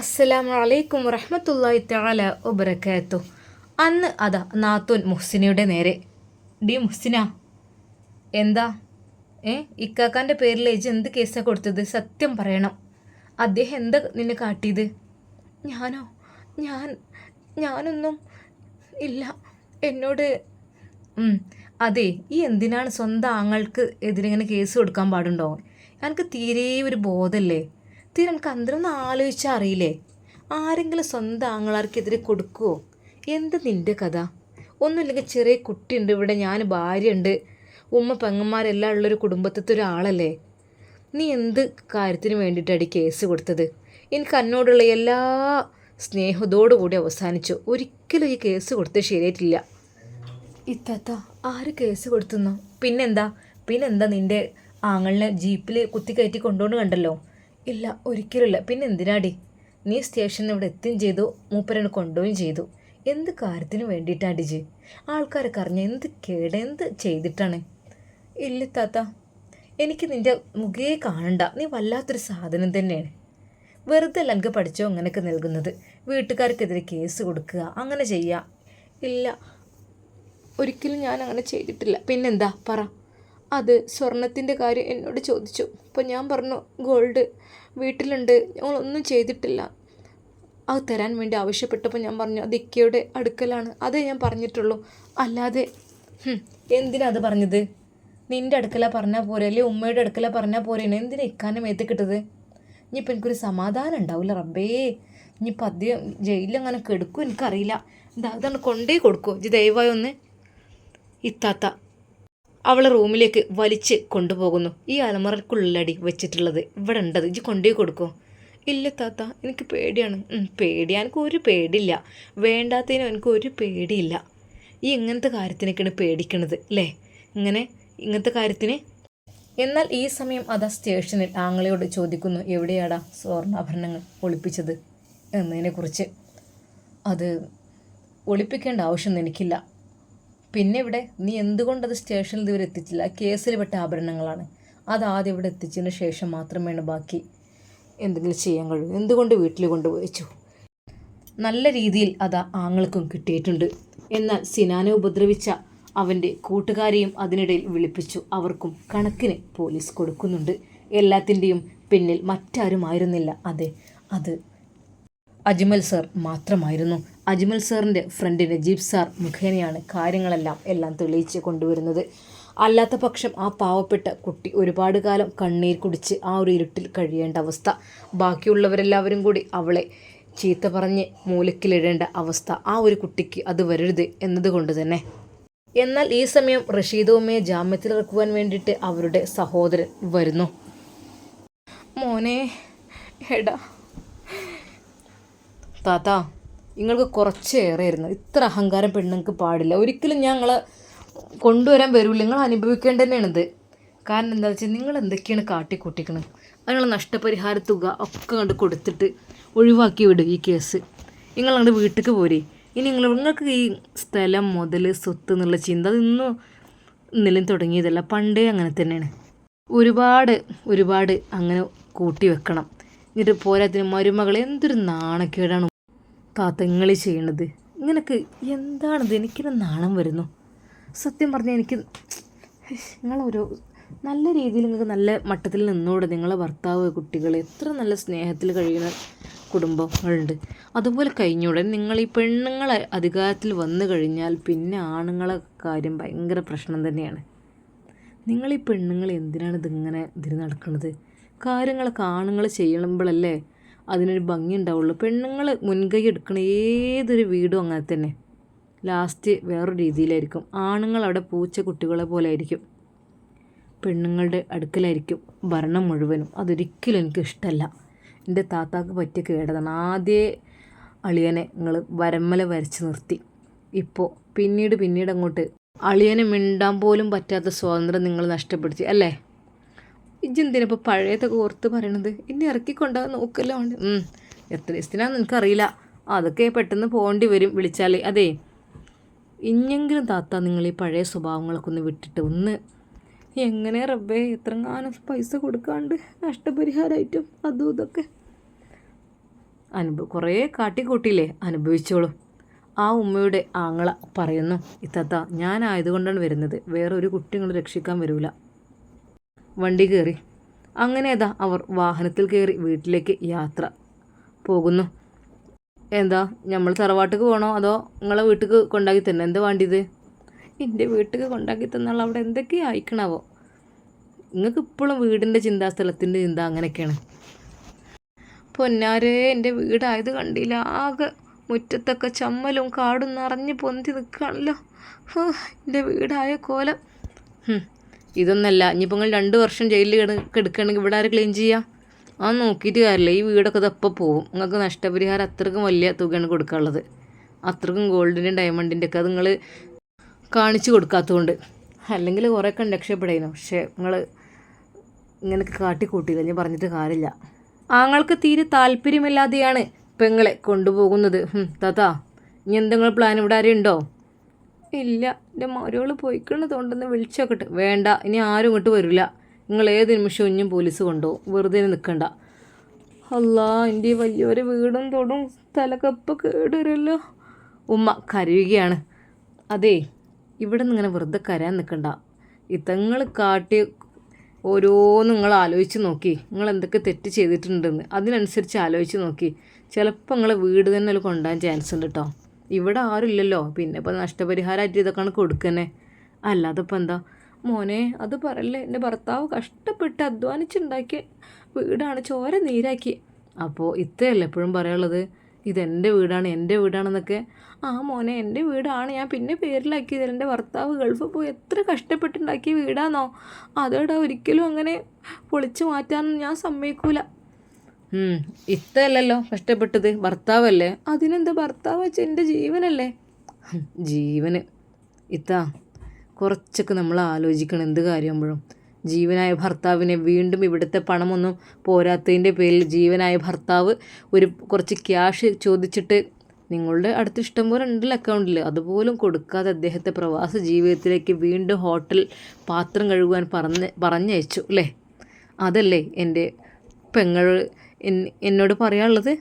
അസ്സലാമു അലൈക്കും വറഹമത്തല്ലാഹി തആല വബറകാത്തു. അന്ന് അതാ നാത്തൂൻ മുഹ്സിനയുടെ നേരെ. ഡി മുഹ്സിന എന്താ? ഏ ഇക്കാക്കാന്റെ പേരിൽ ഏജ് എന്ത് കേസാണ് കൊടുത്തത്? സത്യം പറയണം. അദ്ദേഹം എന്താ നിന്നെ കാട്ടിയത്? ഞാനോ? ഞാൻ ഞാനൊന്നും ഇല്ല. എന്നോട് അതെ ഈ എന്തിനാണ് സ്വന്തം ആങ്ങൾക്ക് എതിരിങ്ങനെ കേസ് കൊടുക്കാൻ പാടുണ്ടോ? എനിക്ക് തീരെ ഒരു ബോധമല്ലേ തീരെ എനിക്ക് അന്തരൊന്നും ആലോചിച്ചാൽ അറിയില്ലേ? ആരെങ്കിലും സ്വന്തം ആങ്ങളാർക്കെതിരെ കൊടുക്കുമോ എന്ത് നിന്റെ കഥ? ഒന്നുമില്ലെങ്കിൽ ചെറിയ കുട്ടിയുണ്ട് ഇവിടെ ഞാൻ ഭാര്യയുണ്ട്. ഉമ്മ പെങ്ങന്മാരെല്ലാം ഉള്ളൊരു കുടുംബത്തിലത്തെ ഒരാളല്ലേ? നീ എന്ത് കാര്യത്തിന് വേണ്ടിയിട്ടാണ് ഈ കേസ് കൊടുത്തത്? എനിക്ക് എന്നോടുള്ള എല്ലാ സ്നേഹത്തോടു കൂടി അവസാനിച്ചു. ഒരിക്കലും ഈ കേസ് കൊടുത്ത് ശരിയായിട്ടില്ല. ഇത്താത്ത ആര് കേസ് കൊടുത്തുന്നോ? പിന്നെന്താ? പിന്നെന്താ നിന്റെ ആങ്ങളിനെ ജീപ്പിൽ കുത്തിക്കയറ്റി കൊണ്ടുകൊണ്ട് കണ്ടല്ലോ? ഇല്ല ഒരിക്കലുമില്ല. പിന്നെ എന്തിനാടി? നീ സ്റ്റേഷനിൽ ഇവിടെ എത്തുകയും ചെയ്തു മൂപ്പരനെ കൊണ്ടുപോവുകയും ചെയ്തു. എന്ത് കാര്യത്തിന് വേണ്ടിയിട്ടാണ് ഡിജി ആൾക്കാരൊക്കെ അറിഞ്ഞ എന്ത് കേട് എന്ത് ചെയ്തിട്ടാണ്? ഇല്ല താത്ത. എനിക്ക് നിന്റെ മുഖേ കാണണ്ട. നീ വല്ലാത്തൊരു സാധനം തന്നെയാണ്. വെറുതെ അല്ല എനിക്ക് പഠിച്ചോ അങ്ങനെയൊക്കെ നൽകുന്നത്. വീട്ടുകാർക്കെതിരെ കേസ് കൊടുക്കുക അങ്ങനെ ചെയ്യുക. ഇല്ല ഒരിക്കലും ഞാൻ അങ്ങനെ ചെയ്തിട്ടില്ല. പിന്നെന്താ? പറ. അത് സ്വർണത്തിന്റെ കാര്യം എന്നോട് ചോദിച്ചു. അപ്പോൾ ഞാൻ പറഞ്ഞു ഗോൾഡ് വീട്ടിലുണ്ട്. ഞങ്ങളൊന്നും ചെയ്തിട്ടില്ല. അത് തരാൻ വേണ്ടി ആവശ്യപ്പെട്ടപ്പോൾ ഞാൻ പറഞ്ഞു അത് ഇക്കയുടെ അടുക്കലാണ്. അതേ ഞാൻ പറഞ്ഞിട്ടുള്ളൂ. അല്ലാതെ എന്തിനാ അത് പറഞ്ഞത്? നിന്റെ അടുക്കല പറഞ്ഞാൽ പോരെ? അല്ലെ ഉമ്മയുടെ അടുക്കല പറഞ്ഞാൽ പോരെയാണ് എന്തിനാ ഇക്കാന്റെ മേത്ത് കിട്ടത് ഇനിയിപ്പോൾ എനിക്കൊരു സമാധാനം ഉണ്ടാവില്ല റബ്ബേ. ഇനിയിപ്പോൾ അധികം ജയിലിലങ്ങനെ കെടുക്കും എനിക്കറിയില്ല. എന്താ അതാണ് കൊണ്ടേ കൊടുക്കുമോ ഇത് ദയവായി ഒന്ന് ഇത്താത്ത. അവളെ റൂമിലേക്ക് വലിച്ച് കൊണ്ടുപോകുന്നു. ഈ അലമറക്കുള്ളടി വെച്ചിട്ടുള്ളത് ഇവിടെ ഉണ്ടത് ഇജ്ജ് കൊണ്ടുപോയി കൊടുക്കോ? ഇല്ല താത്ത എനിക്ക് പേടിയാണ്. പേടിയാ എനിക്ക് ഒരു പേടിയില്ല. വേണ്ടാത്തതിനും എനിക്ക് ഒരു പേടിയില്ല. ഈ ഇങ്ങനത്തെ കാര്യത്തിനൊക്കെയാണ് പേടിക്കണത് അല്ലേ ഇങ്ങനെ ഇങ്ങനത്തെ കാര്യത്തിന്? എന്നാൽ ഈ സമയം അതാ സ്റ്റേഷനിൽ ആങ്ങളയോട് ചോദിക്കുന്നു എവിടെയാടാ സ്വർണാഭരണങ്ങൾ ഒളിപ്പിച്ചത്? എന്നതിനെക്കുറിച്ച്. അത് ഒളിപ്പിക്കേണ്ട ആവശ്യമൊന്നും എനിക്കില്ല. പിന്നെ ഇവിടെ നീ എന്തുകൊണ്ടത് സ്റ്റേഷനിൽ ഇതുവരെ എത്തിച്ചില്ല? കേസിൽ പെട്ട ആഭരണങ്ങളാണ്. അത് ആദ്യം ഇവിടെ എത്തിച്ചതിന് ശേഷം മാത്രമേ ബാക്കി എന്തെങ്കിലും ചെയ്യാൻ കഴിയൂ. എന്തുകൊണ്ട് വീട്ടിൽ കൊണ്ടുപോയി വെച്ചു നല്ല രീതിയിൽ അത് ആങ്ങൾക്കും കിട്ടിയിട്ടുണ്ട്. എന്നാൽ സിനാനെ ഉപദ്രവിച്ച അവന്റെ കൂട്ടുകാരെയും അതിനിടയിൽ വിളിപ്പിച്ചു. അവർക്കും കണക്കിന് പോലീസ് കൊടുക്കുന്നുണ്ട്. എല്ലാത്തിന്റെയും പിന്നിൽ മറ്റാരുമായിരുന്നില്ല. അതെ അത് അജ്മൽ സർ മാത്രമായിരുന്നു. അജ്മൽ സാറിന്റെ ഫ്രണ്ട് നജീബ് സാർ മുഖേനയാണ് കാര്യങ്ങളെല്ലാം എല്ലാം തെളിയിച്ച് കൊണ്ടുവരുന്നത്. അല്ലാത്ത പക്ഷം ആ പാവപ്പെട്ട കുട്ടി ഒരുപാട് കാലം കണ്ണീർ കുടിച്ച് ആ ഒരു ഇരുട്ടിൽ കഴിയേണ്ട അവസ്ഥ. ബാക്കിയുള്ളവരെല്ലാവരും കൂടി അവളെ ചീത്ത പറഞ്ഞ് മൂലക്കിലിടേണ്ട അവസ്ഥ ആ ഒരു കുട്ടിക്ക് അത് വരരുത് എന്നതുകൊണ്ട് തന്നെ. എന്നാൽ ഈ സമയം റഷീദുമ്മയെ ജാമ്യത്തിലിറക്കുവാൻ വേണ്ടിയിട്ട് അവരുടെ സഹോദരൻ വരുന്നു. മോനെ എടാ. താത്ത നിങ്ങൾക്ക് കുറച്ചേറെയായിരുന്നു ഇത്ര അഹങ്കാരം പെണ്ണുങ്ങൾക്ക് പാടില്ല. ഒരിക്കലും ഞങ്ങൾ കൊണ്ടുവരാൻ വരില്ല നിങ്ങൾ അനുഭവിക്കേണ്ട തന്നെയാണിത് കാരണം എന്താ വെച്ചാൽ നിങ്ങൾ എന്തൊക്കെയാണ് കാട്ടിക്കൂട്ടിക്കണത് അതിനുള്ള നഷ്ടപരിഹാര തുക ഒക്കെ കണ്ട് കൊടുത്തിട്ട് ഒഴിവാക്കി വിടും ഈ കേസ്. നിങ്ങൾ അങ്ങോട്ട് വീട്ടിലേക്ക് പോരെ. ഇനി നിങ്ങൾ നിങ്ങൾക്ക് ഈ സ്ഥലം മുതൽ സ്വത്ത് എന്നുള്ള ചിന്ത അതൊന്നും നിലം തുടങ്ങിയതല്ല. പണ്ടേ അങ്ങനെ തന്നെയാണ്. ഒരുപാട് ഒരുപാട് അങ്ങനെ കൂട്ടി വെക്കണം. എന്നിട്ട് പോരാത്തിന് മരുമകൾ എന്തൊരു നാണക്കേടാണ് താത്തങ്ങളി ചെയ്യണത്? ഇങ്ങനൊക്കെ എന്താണിത് എനിക്കൊരു നാണം വരുന്നു. സത്യം പറഞ്ഞാൽ എനിക്ക് നിങ്ങളൊരു നല്ല രീതിയിൽ നിങ്ങൾക്ക് നല്ല മട്ടത്തിൽ നിന്നൂടെ നിങ്ങളെ ഭർത്താവ് കുട്ടികൾ എത്ര നല്ല സ്നേഹത്തിൽ കഴിയുന്ന കുടുംബങ്ങളുണ്ട്. അതുപോലെ കഴിഞ്ഞൂടെ നിങ്ങൾ ഈ പെണ്ണുങ്ങളെ അധികാരത്തിൽ വന്നു കഴിഞ്ഞാൽ പിന്നെ ആണുങ്ങളെ കാര്യം ഭയങ്കര പ്രശ്നം തന്നെയാണ്. നിങ്ങൾ ഈ പെണ്ണുങ്ങൾ എന്തിനാണ് ഇതിങ്ങനെ ഇതിന് നടക്കുന്നത് കാര്യങ്ങളൊക്കെ ആണുങ്ങൾ ചെയ്യുമ്പോഴല്ലേ അതിനൊരു ഭംഗി ഉണ്ടാവുള്ളൂ. പെണ്ണുങ്ങൾ മുൻകൈ എടുക്കണ ഏതൊരു വീടും അങ്ങനെ തന്നെ. ലാസ്റ്റ് വേറൊരു രീതിയിലായിരിക്കും. ആണുങ്ങൾ അവിടെ പൂച്ച കുട്ടികളെ പോലെ ആയിരിക്കും പെണ്ണുങ്ങളുടെ അടുക്കലായിരിക്കും ഭരണം മുഴുവനും. അതൊരിക്കലും എനിക്ക് ഇഷ്ടമല്ല എന്റെ താത്താക്ക് പറ്റിയ കേടതാണ്. ആദ്യേ അളിയനെ നിങ്ങൾ വരമ്മല വരച്ച് നിർത്തി. ഇപ്പോൾ പിന്നീട് പിന്നീട് അങ്ങോട്ട് അളിയനെ മിണ്ടാൻ പോലും പറ്റാത്ത സ്വാതന്ത്ര്യം നിങ്ങൾ നഷ്ടപ്പെടുത്തി. അല്ലേ? ഇജ്ജെന്തിനിപ്പോൾ പഴയതൊക്കെ ഓർത്ത് പറയണത്? ഇനി ഇറക്കിക്കൊണ്ടാകാൻ നോക്കല്ലോ ഉണ്ട്. എത്ര ദിവസത്തിനാന്ന് എനിക്കറിയില്ല. അതൊക്കെ പെട്ടെന്ന് പോകേണ്ടി വരും വിളിച്ചാൽ അതെ ഇനിയെങ്കിലും താത്ത നിങ്ങൾ ഈ പഴയ സ്വഭാവങ്ങളൊക്കെ ഒന്ന് വിട്ടിട്ട് ഒന്ന്. എങ്ങനെ റബ്ബേ എത്രങ്ങാനും പൈസ കൊടുക്കാണ്ട് നഷ്ടപരിഹാരമായിട്ടും അതും ഇതൊക്കെ. അനുഭവ കുറേ കാട്ടിക്കൂട്ടിയില്ലേ? അനുഭവിച്ചോളൂ. ആ ഉമ്മയുടെ ആങ്ങള പറയുന്നു ഇത്താത്ത ഞാനായതുകൊണ്ടാണ് വരുന്നത്. വേറെ ഒരു നിങ്ങൾ രക്ഷിക്കാൻ വരൂല. വണ്ടി കയറി അങ്ങനെ അതാ അവർ വാഹനത്തിൽ കയറി വീട്ടിലേക്ക് യാത്ര പോകുന്നു. എന്താ നമ്മൾ തറവാട്ടിക്ക് പോകണോ അതോ നിങ്ങളെ വീട്ടിൽ കൊണ്ടാക്കി തന്നെ എന്താ വേണ്ടിയത്? എന്റെ വീട്ടിൽ കൊണ്ടാക്കി തന്നാൽ അവിടെ എന്തൊക്കെ അയക്കണാവോ നിങ്ങൾക്ക് ഇപ്പോഴും വീടിന്റെ ചിന്താ സ്ഥലത്തിന്റെ ചിന്ത അങ്ങനെയൊക്കെയാണ്. പൊന്നാരേ എന്റെ വീടായത് കണ്ടില്ല. ആകെ മുറ്റത്തൊക്കെ ചമ്മലും കാടും നിറഞ്ഞ് പൊന്തി നിൽക്കുകയാണല്ലോ എന്റെ വീടായ കോലം. ഇതൊന്നല്ല ഇനിയിപ്പോൾ നിങ്ങൾ രണ്ട് വർഷം ജയിലിൽ കിട കിടക്കുകയാണെങ്കിൽ ഇവിടെ ആര് ക്ലീൻ ചെയ്യുക ആ നോക്കിയിട്ട് കാര്യമില്ല ഈ വീടൊക്കെ ഇതപ്പം പോവും. നിങ്ങൾക്ക് നഷ്ടപരിഹാരം അത്രക്കും വലിയ തുകയാണ് കൊടുക്കാനുള്ളത്. അത്രക്കും ഗോൾഡിന്റെയും ഡയമണ്ടിന്റെ ഒക്കെ അത് നിങ്ങൾ കാണിച്ചു കൊടുക്കാത്തതുകൊണ്ട്. അല്ലെങ്കിൽ കുറേയൊക്കെ രക്ഷപ്പെടുന്നു പക്ഷേ നിങ്ങൾ ഇങ്ങനെയൊക്കെ കാട്ടിക്കൂട്ടിയില്ല ഞാൻ പറഞ്ഞിട്ട് കാര്യമില്ല. ആങ്ങൾക്ക് തീരെ താല്പര്യമില്ലാതെയാണ് പെങ്ങളെ കൊണ്ടുപോകുന്നത്. താത്താ ഇനി എന്തെങ്കിലും പ്ലാൻ ഇവിടെ ആരും ഉണ്ടോ? ഇല്ല എന്റെ മരോൾ വിളിച്ചൊക്കെ വിളിച്ചോക്കട്ടെ വേണ്ട ഇനി ആരും ഇങ്ങോട്ട് വരില്ല. നിങ്ങൾ ഏത് നിമിഷവും ഇനിയും പോലീസ് കൊണ്ടുപോകും. വെറുതെ നിൽക്കണ്ട അല്ലാ എന്റെ വലിയൊരു വീടും തൊടും തലക്കപ്പ് കേടുവരുമല്ലോ. ഉമ്മ കരയുകയാണ്. അതേ ഇവിടെ നിന്ന് ഇങ്ങനെ വെറുതെ കരയാൻ നിൽക്കണ്ട ഇതങ്ങൾ കാട്ടി ഓരോന്നും നിങ്ങൾ ആലോചിച്ച് നോക്കി. നിങ്ങൾ എന്തൊക്കെ തെറ്റ് ചെയ്തിട്ടുണ്ടെന്ന്. അതിനനുസരിച്ച് ആലോചിച്ച് നോക്കി. ചിലപ്പോൾ നിങ്ങളെ വീട് തന്നെ കൊണ്ടുപോകാൻ ചാൻസ് ഉണ്ട് കേട്ടോ ഇവിടെ ആരുമില്ലല്ലോ. പിന്നെ ഇപ്പോൾ നഷ്ടപരിഹാരമായിട്ട് ഇതൊക്കെയാണ് കൊടുക്കുന്നത് അല്ലാതെ ഇപ്പം എന്താ? മോനെ അത് പറയല്ലേ എന്റെ ഭർത്താവ് കഷ്ടപ്പെട്ട് അധ്വാനിച്ചുണ്ടാക്കിയ വീടാണ് ചോര നീരാക്കി. അപ്പോൾ ഇത്രയല്ലേ എപ്പോഴും പറയാനുള്ളത്? ഇതെന്റെ വീടാണ് എന്റെ വീടാണെന്നൊക്കെ. ആ മോനെ എന്റെ വീടാണ്. ഞാൻ പിന്നെ പേരിലാക്കിയത്. എന്റെ ഭർത്താവ് ഗൾഫിൽ പോയി എത്ര കഷ്ടപ്പെട്ടുണ്ടാക്കിയ വീടാണോ അതേടാ ഒരിക്കലും അങ്ങനെ പൊളിച്ചു മാറ്റാനൊന്നും ഞാൻ സമ്മതിക്കൂല. ഇത്തല്ലല്ലോ കഷ്ടപ്പെട്ടത്. ഭർത്താവല്ലേ? അതിനെന്താ ഭർത്താവ് വെച്ചാൽ എന്റെ ജീവനല്ലേ? ജീവന്. ഇത്ത കുറച്ചൊക്കെ നമ്മൾ ആലോചിക്കണം എന്ത് കാര്യമാകുമ്പോഴും. ജീവനായ ഭർത്താവിനെ വീണ്ടും ഇവിടുത്തെ പണമൊന്നും പോരാത്തതിന്റെ പേരിൽ ജീവനായ ഭർത്താവ് ഒരു കുറച്ച് ക്യാഷ് ചോദിച്ചിട്ട് നിങ്ങളുടെ അടുത്ത് ഇഷ്ടം പോലെ ഉണ്ടല്ലോ അക്കൗണ്ടിൽ അതുപോലും കൊടുക്കാതെ അദ്ദേഹത്തെ പ്രവാസ ജീവിതത്തിലേക്ക് വീണ്ടും ഹോട്ടൽ പാത്രം കഴുകുവാൻ പറഞ്ഞ് പറഞ്ഞയച്ചു അല്ലേ? അതല്ലേ എന്റെ പെങ്ങൾ എന്നോട് പറയാനുള്ളത്?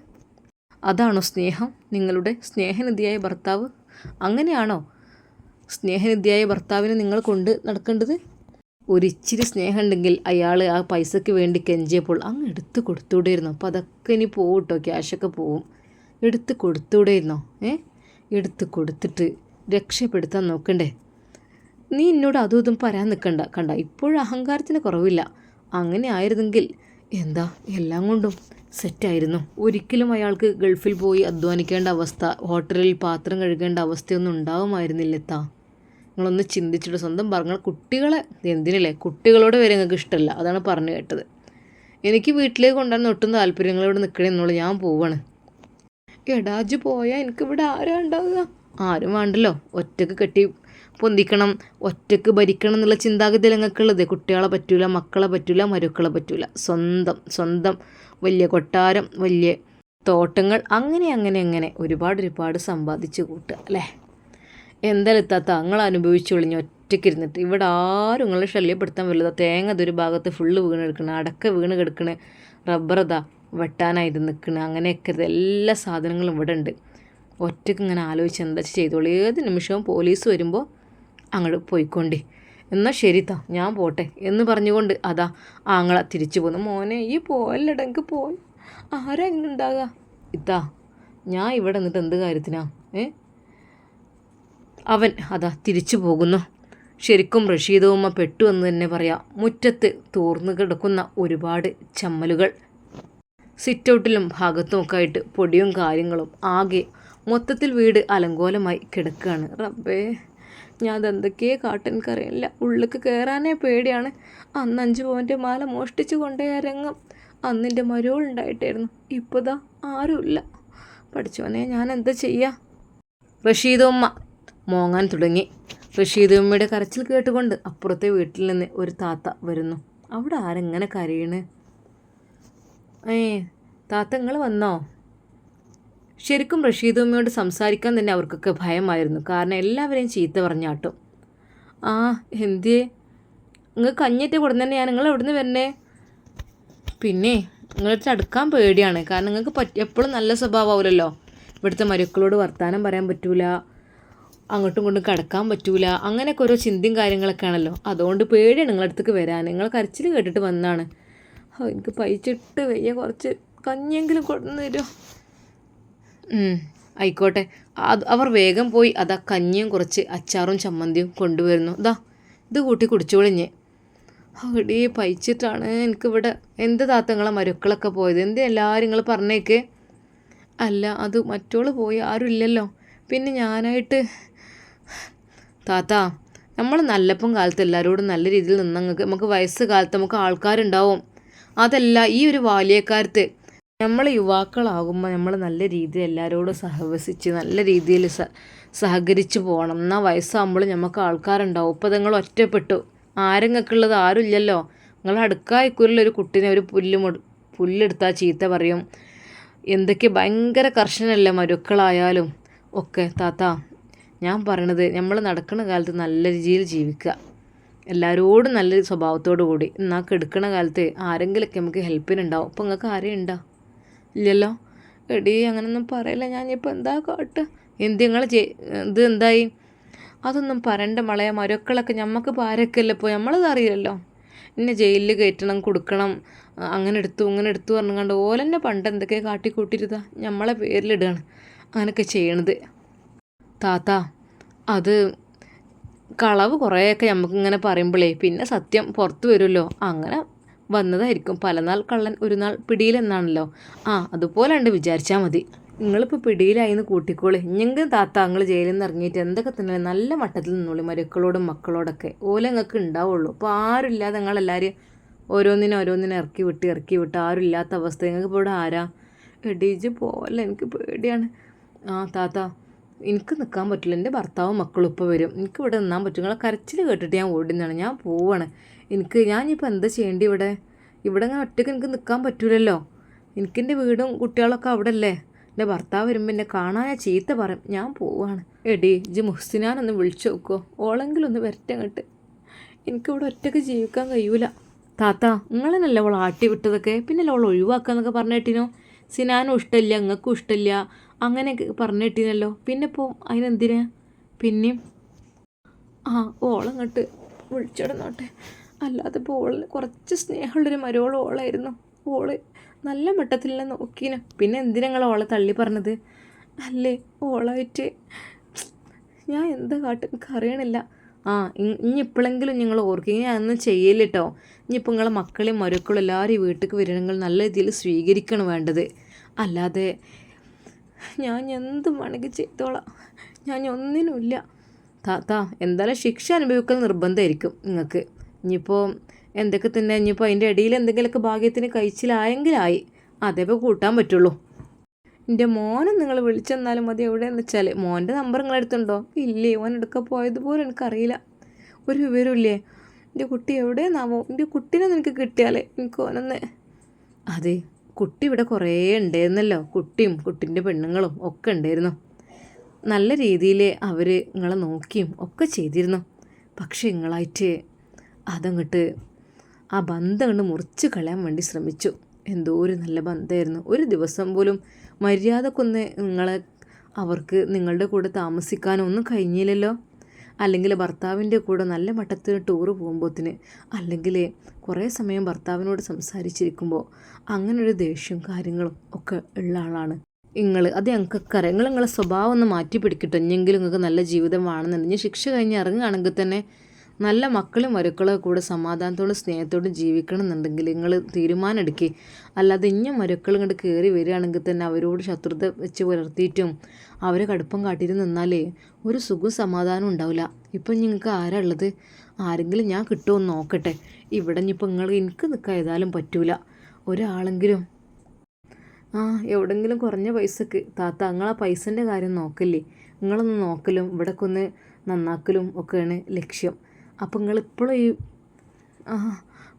അതാണോ സ്നേഹം? നിങ്ങളുടെ സ്നേഹനിധിയായ ഭർത്താവ്? അങ്ങനെയാണോ സ്നേഹനിധിയായ ഭർത്താവിനെ നിങ്ങൾ കൊണ്ട് നടക്കേണ്ടത്? ഒരിച്ചിരി സ്നേഹമുണ്ടെങ്കിൽ അയാൾ ആ പൈസയ്ക്ക് വേണ്ടി കെഞ്ചിയപ്പോൾ അങ്ങ് എടുത്ത് കൊടുത്തുകൂടെയിരുന്നോ അപ്പോൾ അതൊക്കെ ഇനി പോവും കേട്ടോ ക്യാഷൊക്കെ പോവും. എടുത്ത് കൊടുത്തുവിടെയിരുന്നോ? ഏ? എടുത്ത് കൊടുത്തിട്ട് രക്ഷപ്പെടുത്താൻ നോക്കണ്ടേ? നീ എന്നോട് അതും ഇതും പറയാൻ നിൽക്കണ്ട കണ്ട ഇപ്പോഴും അഹങ്കാരത്തിന് കുറവില്ല. അങ്ങനെ ആയിരുന്നെങ്കിൽ എന്താ? എല്ലാം കൊണ്ടും സെറ്റായിരുന്നു. ഒരിക്കലും അയാൾക്ക് ഗൾഫിൽ പോയി അധ്വാനിക്കേണ്ട അവസ്ഥ ഹോട്ടലിൽ പാത്രം കഴുകേണ്ട അവസ്ഥയൊന്നും ഉണ്ടാവുമായിരുന്നില്ല താ നിങ്ങളൊന്ന് ചിന്തിച്ചിട്ട് സ്വന്തം പറഞ്ഞ കുട്ടികളെ എന്തിനല്ലേ? കുട്ടികളോട് വരെ നിങ്ങൾക്ക് ഇഷ്ടമല്ല. അതാണ് പറഞ്ഞു കേട്ടത്. എനിക്ക് വീട്ടിലേക്ക് കൊണ്ടുവന്ന് ഒട്ടും താല്പര്യങ്ങളോട് നിൽക്കണേ എന്നുള്ളത് ഞാൻ പോവാണ്. എടാജ് പോയാൽ എനിക്കിവിടെ ആരാ ഉണ്ടാവുക? ആരും വേണ്ടല്ലോ. ഒറ്റയ്ക്ക് കെട്ടി പൊന്തിക്കണം ഒറ്റയ്ക്ക് ഭരിക്കണം എന്നുള്ള ചിന്താഗതി നിങ്ങൾക്കുള്ളത് കുട്ടികളെ പറ്റൂല മക്കളെ പറ്റൂല മരുക്കളെ പറ്റൂല. സ്വന്തം സ്വന്തം. വലിയ കൊട്ടാരം വലിയ തോട്ടങ്ങൾ. അങ്ങനെ അങ്ങനെ അങ്ങനെ ഒരുപാട് ഒരുപാട് സമ്പാദിച്ച് കൂട്ടുക അല്ലേ? എന്തായാലും എത്താത്ത അനുഭവിച്ചു ഒളിഞ്ഞ് ഒറ്റയ്ക്ക് ഇരുന്നിട്ട് ഇവിടെ ആരും നിങ്ങളെ ശല്യപ്പെടുത്താൻ വലുതാ തേങ്ങ അതൊരു ഭാഗത്ത് ഫുള്ള് വീണ് കിടക്കണ. അടക്ക വീണ് കിടക്കണ. റബ്ബറതാ വെട്ടാനായത് നിൽക്കണ അങ്ങനെയൊക്കെ എല്ലാ സാധനങ്ങളും ഇവിടെ ഉണ്ട് ഒറ്റയ്ക്ക് ഇങ്ങനെ ആലോചിച്ച് എന്താ ചെയ്തോളൂ? ഏത് നിമിഷവും പോലീസ് വരുമ്പോൾ അങ്ങോട്ട് പോയിക്കൊണ്ടേ. എന്നാൽ ശരി താ ഞാൻ പോട്ടെ എന്ന് പറഞ്ഞുകൊണ്ട് അതാ ആങ്ങള തിരിച്ചു പോന്നു. മോനെ ഈ പോയല്ലടങ്ക് പോയി. ആരാ ഇങ്ങുണ്ടാകുക ഇതാ ഞാൻ ഇവിടെ നിന്നിട്ട് എന്ത് കാര്യത്തിനാ? ഏ? അവൻ അതാ തിരിച്ചു പോകുന്നു. ശരിക്കും റഷീദവുമ്മ പെട്ടു എന്ന് തന്നെ പറയാം. മുറ്റത്ത് തൂർന്നു കിടക്കുന്ന ഒരുപാട് ചമ്മലുകൾ. സിറ്റൗട്ടിലും ഭാഗത്തുമൊക്കെ ആയിട്ട് പൊടിയും കാര്യങ്ങളും ആകെ മൊത്തത്തിൽ വീട് അലങ്കോലമായി കിടക്കുകയാണ് റബ്ബേ. ഞാൻ അതെന്തൊക്കെയേ കാട്ടെനിക്കറിയില്ല ഉള്ളിലേക്ക് കയറാനേ പേടിയാണ്. അന്ന് അഞ്ച് പവന്റെ മാല മോഷ്ടിച്ചു കൊണ്ടേ രംഗം. അന്നിന്റെ മരോളുണ്ടായിട്ടായിരുന്നു ഇപ്പോൾ ദാ ആരുമില്ല. പഠിച്ചോനെ ഞാൻ എന്താ ചെയ്യുക റഷീദുമ്മ മോങ്ങാൻ തുടങ്ങി. റഷീദുമ്മയുടെ കരച്ചിൽ കേട്ടുകൊണ്ട് അപ്പുറത്തെ വീട്ടിൽ നിന്ന് ഒരു താത്ത വരുന്നു. അവിടെ ആരെങ്ങനെ കരയണ്? ഏ താത്ത നിങ്ങൾ വന്നോ? ശരിക്കും റഷീദുമ്മയോട് സംസാരിക്കാൻ തന്നെ അവർക്കൊക്കെ ഭയമായിരുന്നു. കാരണം എല്ലാവരെയും ചീത്ത പറഞ്ഞാട്ടും. ആ എന്തിയേ? നിങ്ങൾ കഞ്ഞിട്ട് കൊടുന്നെ ഞാൻ നിങ്ങൾ എവിടുന്ന് വരണേ? പിന്നെ നിങ്ങളടുത്ത് അടുക്കാൻ പേടിയാണ്. കാരണം നിങ്ങൾക്ക് പറ്റ എപ്പോഴും നല്ല സ്വഭാവമാവില്ലല്ലോ. ഇവിടുത്തെ മരുക്കളോട് വർത്തമാനം പറയാൻ പറ്റൂല. അങ്ങോട്ടും ഇങ്ങോട്ടും കിടക്കാൻ പറ്റൂല. അങ്ങനെയൊക്കെ ഓരോ ചിന്തയും കാര്യങ്ങളൊക്കെ ആണല്ലോ. അതുകൊണ്ട് പേടിയാണ് നിങ്ങളുടെ അടുത്തേക്ക് വരാൻ. നിങ്ങൾ കരച്ചിൽ കേട്ടിട്ട് വന്നാണ്. എനിക്ക് പൈച്ചിട്ട് വയ്യ. കുറച്ച് കഞ്ഞെങ്കിലും കൊണ്ടുവന്ന് തരുമോ? ആയിക്കോട്ടെ. അത് അവർ വേഗം പോയി അതാ കഞ്ഞിയും കുറച്ച് അച്ചാറും ചമ്മന്തിയും കൊണ്ടുവരുന്നു. ദാ ഇത് കൂട്ടി കുടിച്ചോളിഞ്ഞ് അവിടെ പയിച്ചിട്ടാണ് എനിക്കിവിടെ എന്ത് താത്തങ്ങളെ മരുക്കളൊക്കെ പോയത്? എന്ത് എല്ലാവരും നിങ്ങൾ പറഞ്ഞേക്ക്? അല്ല അത് മറ്റോൾ പോയി ആരും ഇല്ലല്ലോ. പിന്നെ ഞാനായിട്ട് താത്ത നമ്മൾ നല്ലപ്പം കാലത്ത് എല്ലാവരോടും നല്ല രീതിയിൽ നിന്നങ്ങൾക്ക് നമുക്ക് വയസ്സ് കാലത്ത് നമുക്ക് ആൾക്കാരുണ്ടാവും. അതല്ല ഈ ഒരു ബാല്യക്കാലത്ത് നമ്മൾ യുവാക്കളാകുമ്പോൾ നമ്മൾ നല്ല രീതിയിൽ എല്ലാവരോടും സഹവസിച്ച് നല്ല രീതിയിൽ സ സഹകരിച്ച് പോകണം എന്നാൽ വയസ്സാകുമ്പോൾ നമുക്ക് ആൾക്കാരുണ്ടാവും. ഇപ്പം നിങ്ങൾ ഒറ്റപ്പെട്ടു. ആരെങ്ങൾക്കുള്ളത് ആരും ഇല്ലല്ലോ നിങ്ങൾ അടുക്കായിക്കൂരിൽ ഒരു കുട്ടീനെ ഒരു പുല്ല് പുല്ലെടുത്താൽ ചീത്ത പറയും. എന്തൊക്കെ ഭയങ്കര കർശനല്ലേ മരുക്കളായാലും ഒക്കെ. താത്ത ഞാൻ പറയണത് നമ്മൾ നടക്കുന്ന കാലത്ത് നല്ല രീതിയിൽ ജീവിക്കുക എല്ലാവരോടും നല്ല സ്വഭാവത്തോടു കൂടി. എന്നാൽ കെടുക്കണ കാലത്ത് ആരെങ്കിലുമൊക്കെ നമുക്ക് ഹെൽപ്പിനുണ്ടാവും. അപ്പം നിങ്ങൾക്ക് ആരെയും ഉണ്ടോ ഇല്ലല്ലോ. എടി അങ്ങനൊന്നും പറയില്ല. ഞാനിപ്പോൾ എന്താ കാട്ടുക എന്ത് നിങ്ങൾ ഇത് എന്തായി? അതൊന്നും പറയണ്ട മളയ മരക്കളൊക്കെ ഞമ്മക്ക് പാരക്കല്ലേ ഇപ്പോൾ നമ്മളത് അറിയില്ലല്ലോ. എന്നെ ജയിലിൽ കയറ്റണം കൊടുക്കണം അങ്ങനെ എടുത്തു ഇങ്ങനെ എടുത്തു പറഞ്ഞു കണ്ട് ഓലെന്നെ പണ്ട് എന്തൊക്കെ കാട്ടിക്കൂട്ടിരുതാ നമ്മളെ പേരിലിടുകയാണ് അങ്ങനെയൊക്കെ ചെയ്യണത്. താത്ത അത് കളവ് കുറേയൊക്കെ നമുക്ക് ഇങ്ങനെ പറയുമ്പോഴേ പിന്നെ സത്യം പുറത്ത് വരുമല്ലോ അങ്ങനെ വന്നതായിരിക്കും. പലനാൾ കള്ളൻ ഒരു നാൾ പിടിയിലെന്നാണല്ലോ. ആ അതുപോലെ ഉണ്ട് വിചാരിച്ചാൽ മതി നിങ്ങളിപ്പോൾ പിടിയിലായിന്ന് കൂട്ടിക്കോളി. ഇഞ്ഞെങ്കിൽ താത്ത നിങ്ങൾ ജയിലിൽ നിന്ന് ഇറങ്ങിയിട്ട് എന്തൊക്കെ തന്നെ നല്ല മട്ടത്തിൽ നിന്നോളി മരുക്കളോടും മക്കളോടൊക്കെ. ഓല നിങ്ങൾക്ക് ഉണ്ടാവുള്ളൂ അപ്പോൾ ആരുമില്ലാതെ നിങ്ങളെല്ലാവരും ഓരോന്നിനും ഓരോന്നിനും ഇറക്കി വിട്ട് ഇറക്കി വിട്ട് ആരും ഇല്ലാത്ത അവസ്ഥ. നിങ്ങൾക്ക് ഇപ്പോൾ ഇവിടെ ആരാ? എടീജ് പോലെ എനിക്ക് പേടിയാണ്. ആ താത്ത എനിക്ക് നിൽക്കാൻ പറ്റില്ല. എന്റെ ഭർത്താവും മക്കളും ഇപ്പോൾ വരും. എനിക്ക് ഇവിടെ നിന്നാൻ പറ്റും. നിങ്ങളെ കരച്ചിൽ കേട്ടിട്ട് ഞാൻ ഓടുന്നതാണ് ഞാൻ പോവാണ്. എനിക്ക് ഞാനിപ്പോൾ എന്താ ചെയ്യേണ്ടി ഇവിടെ? ഇവിടെ ഞാൻ ഒറ്റയ്ക്ക് എനിക്ക് നിൽക്കാൻ പറ്റൂലല്ലോ. എനിക്കെന്റെ വീടും കുട്ടികളൊക്കെ അവിടെ അല്ലേ എന്റെ ഭർത്താവ് വരുമ്പോൾ എന്നെ കാണാൻ ചീത്ത പറയും. ഞാൻ പോവാണ്. എടി ജി മുഹ്സിനാനൊന്ന് വിളിച്ചു നോക്കുമോ ഓളെങ്കിലും ഒന്ന് വരട്ടെ അങ്ങോട്ട്. എനിക്കിവിടെ ഒറ്റയ്ക്ക് ജീവിക്കാൻ കഴിയൂല. താത്ത നിങ്ങളെന്നല്ലേ അവൾ ആട്ടി വിട്ടതൊക്കെ? പിന്നെ അവൾ ഒഴിവാക്കാന്നൊക്കെ പറഞ്ഞിട്ടിനോ? സിനാനും ഇഷ്ടമില്ല നിങ്ങൾക്കും ഇഷ്ടമില്ല അങ്ങനെയൊക്കെ പറഞ്ഞിട്ടിനല്ലോ. പിന്നെ ഇപ്പോൾ അതിനെന്തിനാ? പിന്നെയും ആ ഓളങ്ങോട്ട് വിളിച്ചിടന്നോട്ടെ. അല്ലാതെ ഓളിന് കുറച്ച് സ്നേഹമുള്ളൊരു മരോൾ ഓളായിരുന്നു. ഓൾ നല്ല മട്ടത്തിൽ നോക്കീന. പിന്നെ എന്തിനാ നിങ്ങൾ ഓളെ തള്ളി പറഞ്ഞത്? അല്ലേ? ഓളായിട്ട് ഞാൻ എന്താ കാട്ടും? അറിയണില്ല. ആ ഇനി ഇപ്പോഴെങ്കിലും നിങ്ങൾ ഓർക്കുക ഞാൻ ഒന്നും ചെയ്യില്ല കേട്ടോ ഇനിയിപ്പോൾ നിങ്ങളെ മക്കളെയും മരുക്കളും എല്ലാവരും ഈ വീട്ടിലേക്ക് വരണമെങ്കിൽ നല്ല രീതിയിൽ സ്വീകരിക്കണം വേണ്ടത്. അല്ലാതെ ഞാൻ എന്ത് വേണമെങ്കിൽ ചെയ്തോളാം. ഞാൻ ഒന്നിനുമില്ല താത്ത എന്തായാലും ശിക്ഷ അനുഭവിക്കൽ നിർബന്ധമായിരിക്കും നിങ്ങൾക്ക് ഇനിയിപ്പോൾ എന്തൊക്കെ തന്നെ? ഇനിയിപ്പോൾ അതിന്റെ ഇടയിൽ എന്തെങ്കിലുമൊക്കെ ഭാഗ്യത്തിന് കഴിച്ചിലായെങ്കിലായി. അതേപോലെ കൂട്ടാൻ പറ്റുള്ളൂ. എന്റെ മോനെ നിങ്ങൾ വിളിച്ചെന്നാലും മതി. എവിടെയെന്ന് വെച്ചാൽ മോന്റെ നമ്പർ നിങ്ങളെടുത്തുണ്ടോ ഇല്ലേ ഓൻ എടുക്കാൻ പോയതുപോലും എനിക്കറിയില്ല. ഒരു വിവരമില്ലേ എന്റെ കുട്ടി എവിടെയെന്നാവോ? എന്റെ കുട്ടീനെ നിനക്ക് കിട്ടിയാലേ എനിക്ക് ഓനൊന്ന്. അതെ കുട്ടി ഇവിടെ കുറേ ഉണ്ടായിരുന്നല്ലോ. കുട്ടിയും കുട്ടിന്റെ പെണ്ണുങ്ങളും ഒക്കെ ഉണ്ടായിരുന്നു. നല്ല രീതിയിൽ അവർ നിങ്ങളെ നോക്കിയും ഒക്കെ ചെയ്തിരുന്നു. പക്ഷേ നിങ്ങളായിട്ട് അതങ്ങോട്ട് ആ ബന്ധം അങ്ങോട്ട് മുറിച്ച് കളയാൻ വേണ്ടി ശ്രമിച്ചു. എന്തോ ഒരു നല്ല ബന്ധമായിരുന്നു. ഒരു ദിവസം പോലും മര്യാദക്കൊന്ന് നിങ്ങളെ അവർക്ക് നിങ്ങളുടെ കൂടെ താമസിക്കാനൊന്നും കഴിഞ്ഞില്ലല്ലോ? അല്ലെങ്കിൽ ഭർത്താവിന്റെ കൂടെ നല്ല മട്ടത്തിന് ടൂറ് പോകുമ്പോഴത്തിന് അല്ലെങ്കിൽ കുറേ സമയം ഭർത്താവിനോട് സംസാരിച്ചിരിക്കുമ്പോൾ അങ്ങനൊരു ദേഷ്യവും കാര്യങ്ങളും ഒക്കെ ഉള്ള ആളാണ്. നിങ്ങൾ അത് ഞങ്ങൾക്കൊക്കെ അറിയാം. നിങ്ങൾ നിങ്ങളെ സ്വഭാവം ഒന്ന് മാറ്റി പിടിക്കട്ടെ ഇനിയെങ്കിലും നിങ്ങൾക്ക് നല്ല ജീവിതം വേണമെന്നുണ്ടെങ്കിൽ ശിക്ഷ കഴിഞ്ഞ് ഇറങ്ങുകയാണെങ്കിൽ തന്നെ നല്ല മക്കളും മരുക്കളൊക്കെ കൂടെ സമാധാനത്തോടും സ്നേഹത്തോടും ജീവിക്കണം എന്നുണ്ടെങ്കിൽ നിങ്ങൾ തീരുമാനം എടുക്കുക അല്ലാതെ ഇഞ്ഞ മരുക്കൾ ഇങ്ങോട്ട് കയറി വരികയാണെങ്കിൽ തന്നെ അവരോട് ശത്രുത വെച്ച് പുലർത്തിയിട്ടും അവരെ കടുപ്പം കാട്ടിയിട്ട് നിന്നാലേ ഒരു സുഖവും സമാധാനം ഉണ്ടാവില്ല. ഇപ്പം നിങ്ങൾക്ക് ആരാ ഉള്ളത്? ആരെങ്കിലും ഞാൻ കിട്ടുമോ നോക്കട്ടെ. ഇവിടെ ഇനിയിപ്പോൾ നിങ്ങൾ എനിക്ക് നിൽക്കാൻ ഏതായാലും പറ്റൂല. ഒരാളെങ്കിലും. ആ എവിടെങ്കിലും കുറഞ്ഞ പൈസക്ക്. താത്ത നിങ്ങളാ പൈസന്റെ കാര്യം നോക്കല്ലേ? നിങ്ങളൊന്ന് നോക്കലും ഇവിടൊക്കെ ഒന്ന് നന്നാക്കലും ഒക്കെയാണ് ലക്ഷ്യം. അപ്പം നിങ്ങൾ ഇപ്പോഴും ഈ ആ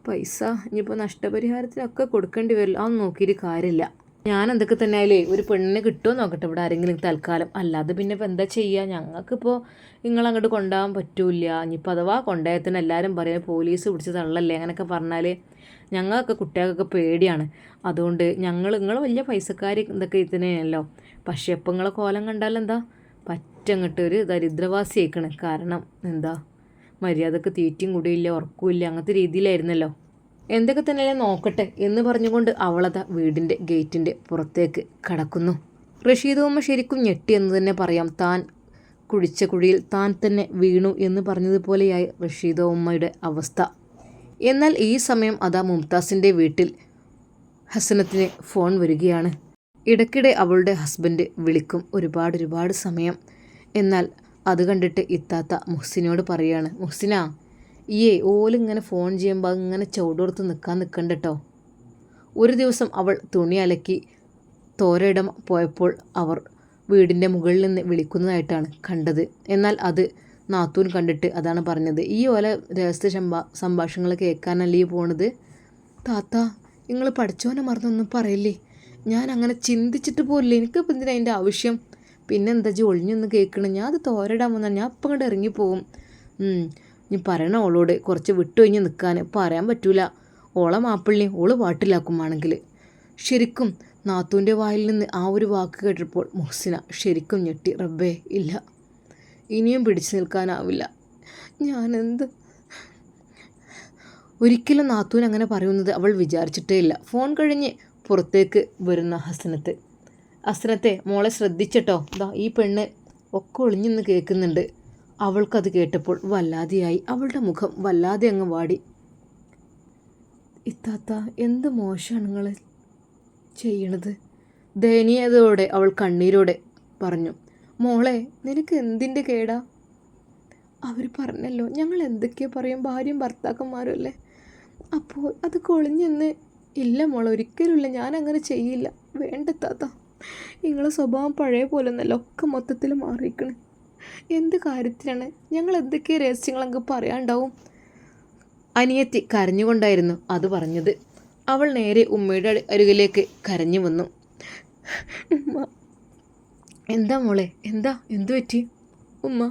പൈസ ഇനിയിപ്പോൾ നഷ്ടപരിഹാരത്തിനൊക്കെ കൊടുക്കേണ്ടി വരില്ല. അതൊന്നും നോക്കിയിട്ട് കാര്യമില്ല. ഞാൻ എന്തൊക്കെ തന്നെ ആയാലേ ഒരു പെണ്ണിനെ കിട്ടുമോ നോക്കട്ടെ ഇവിടെ ആരെങ്കിലും തൽക്കാലം. അല്ലാതെ പിന്നെ ഇപ്പം എന്താ ചെയ്യുക ഞങ്ങൾക്കിപ്പോൾ നിങ്ങളങ്ങോട്ട് കൊണ്ടുപോകാൻ പറ്റൂല ഇനിയിപ്പോൾ അഥവാ കൊണ്ടുപോയത്തിന് എല്ലാവരും പറയുന്നത് പോലീസ് പിടിച്ച് തള്ളല്ലേ? അങ്ങനെയൊക്കെ പറഞ്ഞാൽ ഞങ്ങൾക്കൊക്കെ കുട്ടികൾക്കൊക്കെ പേടിയാണ്. അതുകൊണ്ട് ഞങ്ങൾ നിങ്ങൾ വലിയ പൈസക്കാർ ഇതൊക്കെ ഇതിനെയല്ലോ പക്ഷേ ഇപ്പം നിങ്ങളെ കോലം കണ്ടാലെന്താ? പറ്റങ്ങോട്ട് ഒരു ദരിദ്രവാസി ആയിക്കണ് കാരണം എന്താ? മര്യാദയ്ക്ക് തീറ്റയും കൂടിയില്ല ഉറക്കമില്ല അങ്ങനത്തെ രീതിയിലായിരുന്നല്ലോ. എന്തൊക്കെ തന്നെയല്ലേ നോക്കട്ടെ എന്ന് പറഞ്ഞുകൊണ്ട് അവളത വീടിന്റെ ഗേറ്റിന്റെ പുറത്തേക്ക് കടക്കുന്നു. റഷീദുമ്മ ശരിക്കും ഞെട്ടി എന്ന് തന്നെ പറയാം. താൻ കുഴിച്ച കുഴിയിൽ താൻ തന്നെ വീണു എന്ന് പറഞ്ഞതുപോലെയായി റഷീദ ഉമ്മയുടെ അവസ്ഥ. എന്നാൽ ഈ സമയം അതാ മുംതാസിന്റെ വീട്ടിൽ ഹസനത്തിന് ഫോൺ വരികയാണ്. ഇടയ്ക്കിടെ അവളുടെ ഹസ്ബൻഡ് വിളിക്കും. ഒരുപാട് ഒരുപാട് സമയം. എന്നാൽ അത് കണ്ടിട്ട് ഇത്താത്ത മുഹ്സിനോട് പറയാണ് മുഹ്സിന ഈയേ ഓലിങ്ങനെ ഫോൺ ചെയ്യുമ്പോൾ ഇങ്ങനെ ചുവടോർത്ത് നിൽക്കാൻ നിൽക്കണ്ട കേട്ടോ ഒരു ദിവസം അവൾ തുണി അലക്കി തോരയിടം പോയപ്പോൾ അവർ വീടിന്റെ മുകളിൽ നിന്ന് വിളിക്കുന്നതായിട്ടാണ് കണ്ടത്. എന്നാൽ അത് നാത്തൂൻ കണ്ടിട്ട് അതാണ് പറഞ്ഞത്. ഈ ഓല രഹസ്യ സംഭാ സംഭാഷണങ്ങൾ കേൾക്കാനല്ലേ പോണത്? താത്ത നിങ്ങൾ പഠിച്ചോനെ മറന്നൊന്നും പറയില്ലേ. ഞാൻ അങ്ങനെ ചിന്തിച്ചിട്ട് പോലില്ല. എനിക്കിപ്പോൾ എന്തിനാ അതിന്റെ ആവശ്യം? പിന്നെ എന്താ ജി ഒളിഞ്ഞൊന്ന് കേൾക്കണം. ഞാൻ അത് തോരയിടാൻ വന്നാൽ ഞാൻ അപ്പം അങ്ങോട്ട് ഇറങ്ങിപ്പോവും ഞാൻ പറയണ ഓളോട്. കുറച്ച് വിട്ടൊഴിഞ്ഞ് നിൽക്കാൻ പറയാൻ പറ്റൂല. ഓളെ മാപ്പിള്ളി ഓൾ പാട്ടിലാക്കുമാണെങ്കിൽ ശരിക്കും നാത്തൂന്റെ വായിൽ നിന്ന് ആ ഒരു വാക്ക് കേട്ടപ്പോൾ മുഹസിന ശരിക്കും ഞെട്ടി. റബ്ബേ ഇല്ല. ഇനിയും പിടിച്ചു നിൽക്കാനാവില്ല. ഞാനെന്ത്? ഒരിക്കലും നാത്തൂൻ അങ്ങനെ പറയുന്നത് അവൾ വിചാരിച്ചിട്ടേ ഇല്ല. ഫോൺ കഴിഞ്ഞ് പുറത്തേക്ക് വരുന്ന ഹസനത്ത്. ഹസനത്തെ മോളെ ശ്രദ്ധിച്ചിട്ടോ. ദാ ഈ പെണ്ണ് ഒക്കെ ഒളിഞ്ഞെന്ന് കേൾക്കുന്നുണ്ട്. അവൾക്കത് കേട്ടപ്പോൾ വല്ലാതെയായി. അവളുടെ മുഖം വല്ലാതെ അങ്ങ് വാടി. ഇത്താത്ത എന്ത് മോശമാണ് നിങ്ങൾ ചെയ്യണത്? ദയനീയതയോടെ അവൾ കണ്ണീരോടെ പറഞ്ഞു. മോളെ നിനക്ക് എന്തിന്റെ കേടാ? അവർ പറഞ്ഞല്ലോ ഞങ്ങൾ എന്തൊക്കെയാ പറയും. ഭാര്യയും ഭർത്താക്കന്മാരും അല്ലേ? അപ്പോൾ അത് കൊളിഞ്ഞെന്ന് ഇല്ല മോളെ ഒരിക്കലുമില്ല. ഞാൻ അങ്ങനെ ചെയ്യില്ല. വേണ്ട നിങ്ങളെ സ്വഭാവം പഴയ പോലെ ഒന്നല്ല ഒക്കെ മൊത്തത്തിൽ മാറിയിരിക്കണ്. എന്ത് കാര്യത്തിനാണ്? ഞങ്ങൾ എന്തൊക്കെ രഹസ്യങ്ങൾ അങ്ങ് പറയാണ്ടാവും? അനിയത്തി കരഞ്ഞുകൊണ്ടായിരുന്നു അത് പറഞ്ഞത്. അവൾ നേരെ ഉമ്മയുടെ അരികിലേക്ക് കരഞ്ഞു വന്നു. ഉമ്മ എന്താ മോളെ? എന്താ? എന്തു പറ്റി? ഉമ്മ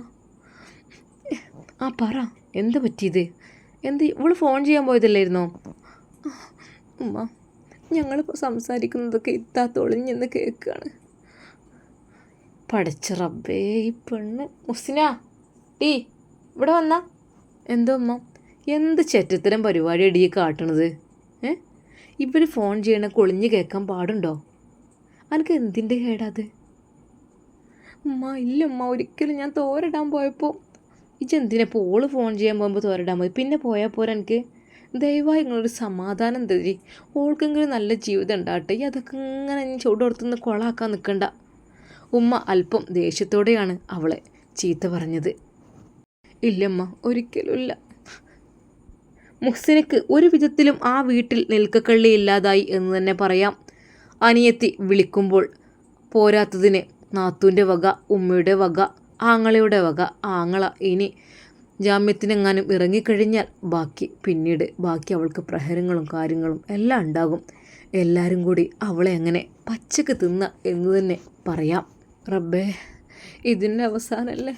ആ പറ എന്താ പറ്റിയത്? എന്ത് ഇവൾ ഫോൺ ചെയ്യാൻ പോയതല്ലായിരുന്നോ? ഉമ്മ ഞങ്ങളിപ്പോൾ സംസാരിക്കുന്നതൊക്കെ ഇത്താത്ത ഒളിഞ്ഞെന്ന് കേൾക്കുകയാണ് പഠിച്ച റബ്ബേ ഈ പെണ്ണ്. മുസിന ടീ ഇവിടെ വന്ന. എന്തോ അമ്മ? എന്ത് ചെറ്റത്തരം പരിപാടി ഈ കാട്ടണത്? ഏ? ഇവർ ഫോൺ ചെയ്യണ കൊളിഞ്ഞ് കേൾക്കാൻ പാടുണ്ടോ? അനക്ക് എന്തിന്റെ കേടാത് ഉമ്മ ഇല്ല ഉമ്മ ഒരിക്കലും ഞാൻ തോരിടാൻ പോയപ്പോൾ ഇജെന്തിനാ ഇപ്പോൾ ഓൾ ഫോൺ ചെയ്യാൻ പോകുമ്പോൾ തോരിടാൻ പോയി പിന്നെ പോയാൽ പോരാ എനിക്ക് ദയവായി നിങ്ങളൊരു സമാധാനം തരി. ഓൾക്കെങ്കിലും നല്ല ജീവിതം ഉണ്ടാകട്ടെ. ഈ അതൊക്കെ ഇങ്ങനെ ചൂടോർത്തുനിന്ന് കൊളാക്കാൻ നിൽക്കണ്ട. ഉമ്മ അല്പം ദേഷ്യത്തോടെയാണ് അവളെ ചീത്ത പറഞ്ഞത്. ഇല്ലമ്മ ഒരിക്കലും ഇല്ല. മുഹ്സിനക്ക് ഒരു വിധത്തിലും ആ വീട്ടിൽ നിൽക്കക്കള്ളി ഇല്ലാതായി എന്ന് തന്നെ പറയാം. അനിയത്തി വിളിക്കുമ്പോൾ പോരാത്തതിന് നാത്തൂന്റെ വക ഉമ്മയുടെ വക ആങ്ങളയുടെ വക ആങ്ങള ഇനി ജാമ്യത്തിനെങ്ങാനും ഇറങ്ങിക്കഴിഞ്ഞാൽ ബാക്കി പിന്നീട് ബാക്കി അവൾക്ക് പ്രഹരങ്ങളും കാര്യങ്ങളും എല്ലാം ഉണ്ടാകും. എല്ലാവരും കൂടി അവളെ അങ്ങനെ പച്ചക്ക് തിന്ന എന്ന് തന്നെ പറയാം. റബ്ബേ ഇതിന്റെ അവസാനമല്ലേ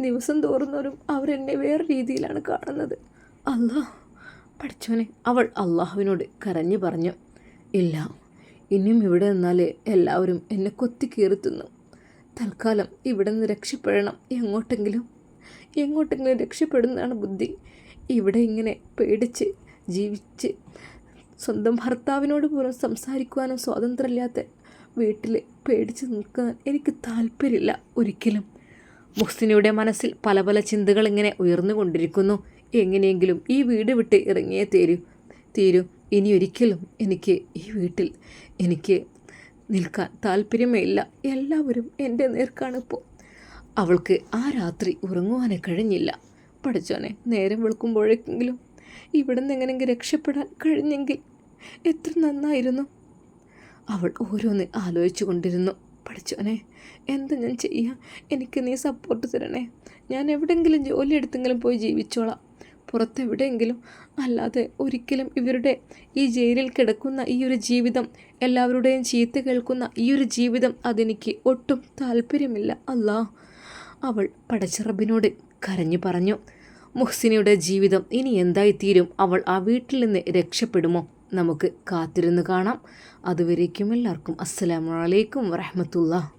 ദിവസം തോറുന്നവരും അവരെന്നെ വേറെ രീതിയിലാണ് കാണുന്നത്. അല്ലാ പഠിച്ചോനെ അവൾ അള്ളാഹുവിനോട് കരഞ്ഞു പറഞ്ഞു. ഇല്ല ഇനിയും ഇവിടെ നിന്നാൽ എല്ലാവരും എന്നെ കൊത്തി കീറുത്തുന്നു തൽക്കാലം ഇവിടെ നിന്ന് രക്ഷപ്പെടണം. എങ്ങോട്ടെങ്കിലും എങ്ങോട്ടെങ്കിലും രക്ഷപ്പെടുന്നതാണ് ബുദ്ധി. ഇവിടെ ഇങ്ങനെ പേടിച്ച് ജീവിച്ച് സ്വന്തം ഭർത്താവിനോട് പോലും സംസാരിക്കുവാനും സ്വാതന്ത്ര്യമില്ലാത്ത വീട്ടിൽ പേടിച്ച് നിൽക്കാൻ എനിക്ക് താല്പര്യമില്ല ഒരിക്കലും. മുഹ്സിനയുടെ മനസ്സിൽ പല പല ചിന്തകൾ ഇങ്ങനെ ഉയർന്നുകൊണ്ടിരിക്കുന്നു എങ്ങനെയെങ്കിലും ഈ വീട് വിട്ട് ഇറങ്ങിയേ തീരൂ. തീരൂ. ഇനി ഒരിക്കലും എനിക്ക് ഈ വീട്ടിൽ എനിക്ക് നിൽക്കാൻ താല്പര്യമേ ഇല്ല. എല്ലാവരും എന്റെ നേർക്കാണ് ഇപ്പോൾ. അവൾക്ക് ആ രാത്രി ഉറങ്ങുവാനേ കഴിഞ്ഞില്ല. പഠിച്ചോനെ നേരം വെളുക്കുമ്പോഴേക്കെങ്കിലും ഇവിടെ നിന്ന് എങ്ങനെയെങ്കിലും രക്ഷപ്പെടാൻ കഴിഞ്ഞെങ്കിൽ എത്ര നന്നായിരുന്നു. അവൾ ഓരോന്ന് ആലോചിച്ചു കൊണ്ടിരുന്നു പഠിച്ചോനെ എന്താ ഞാൻ ചെയ്യാം? എനിക്ക് നീ സപ്പോർട്ട് തരണേ. ഞാൻ എവിടെയെങ്കിലും ജോലി എടുത്തെങ്കിലും പോയി ജീവിച്ചോളാം. പുറത്തെവിടെയെങ്കിലും അല്ലാതെ ഒരിക്കലും ഇവരുടെ ഈ ജയിലിൽ കിടക്കുന്ന ഈ ഒരു ജീവിതം എല്ലാവരുടെയും ചീത്ത കേൾക്കുന്ന ഈ ഒരു ജീവിതം അതെനിക്ക് ഒട്ടും താല്പര്യമില്ല. അല്ലാ അവൾ പടച്ചിറബിനോട് കരഞ്ഞു പറഞ്ഞു മുഹ്സിനയുടെ ജീവിതം ഇനി എന്തായിത്തീരും? അവൾ ആ വീട്ടിൽ നിന്ന് രക്ഷപ്പെടുമോ? നമുക്ക് കാത്തിരുന്ന് കാണാം. അതുവരേക്കും എല്ലാവർക്കും അസ്സലാമു അലൈക്കും വറഹമത്തുള്ള